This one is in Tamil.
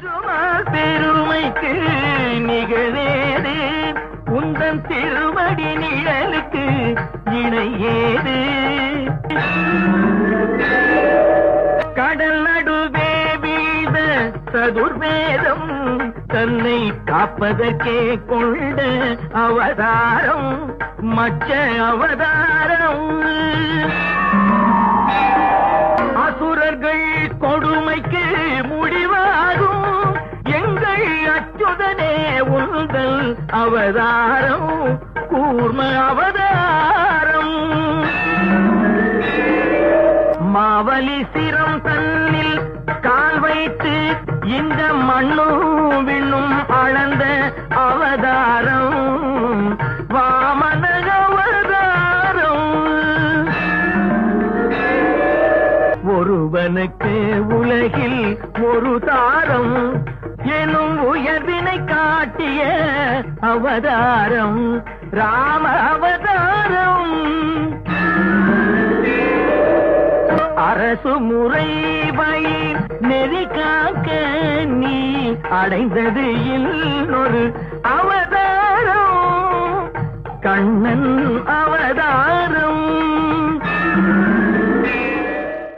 திருமால் பெருமைக்கு நிகழேது. உந்தன் திருமடி நிழலுக்கு இணையேது. கடல் நடுவே வீழ்ந்த சதுர்வேதம் தன்னை காப்பதற்கே கொண்ட அவதாரம் மற்ற அவதாரம். அச்சுதனே அவதாரம் கூர்ம அவதாரம். மாவலி சிரம் தன்னில் கால் வைத்து இந்த மண்ணும் விண்ணும் அளந்த அவதாரம். வாமன அவதாரம். ஒருவனுக்கு உலகில் ஒரு தாரம். எனும் உயர்வினை காட்டிய அவதாரம் ராம அவதாரம். அரசு முறை வயிர் நெறி காக்க நீ அடைந்தது இன்னொரு அவதாரம். கண்ணன் அவதாரம்.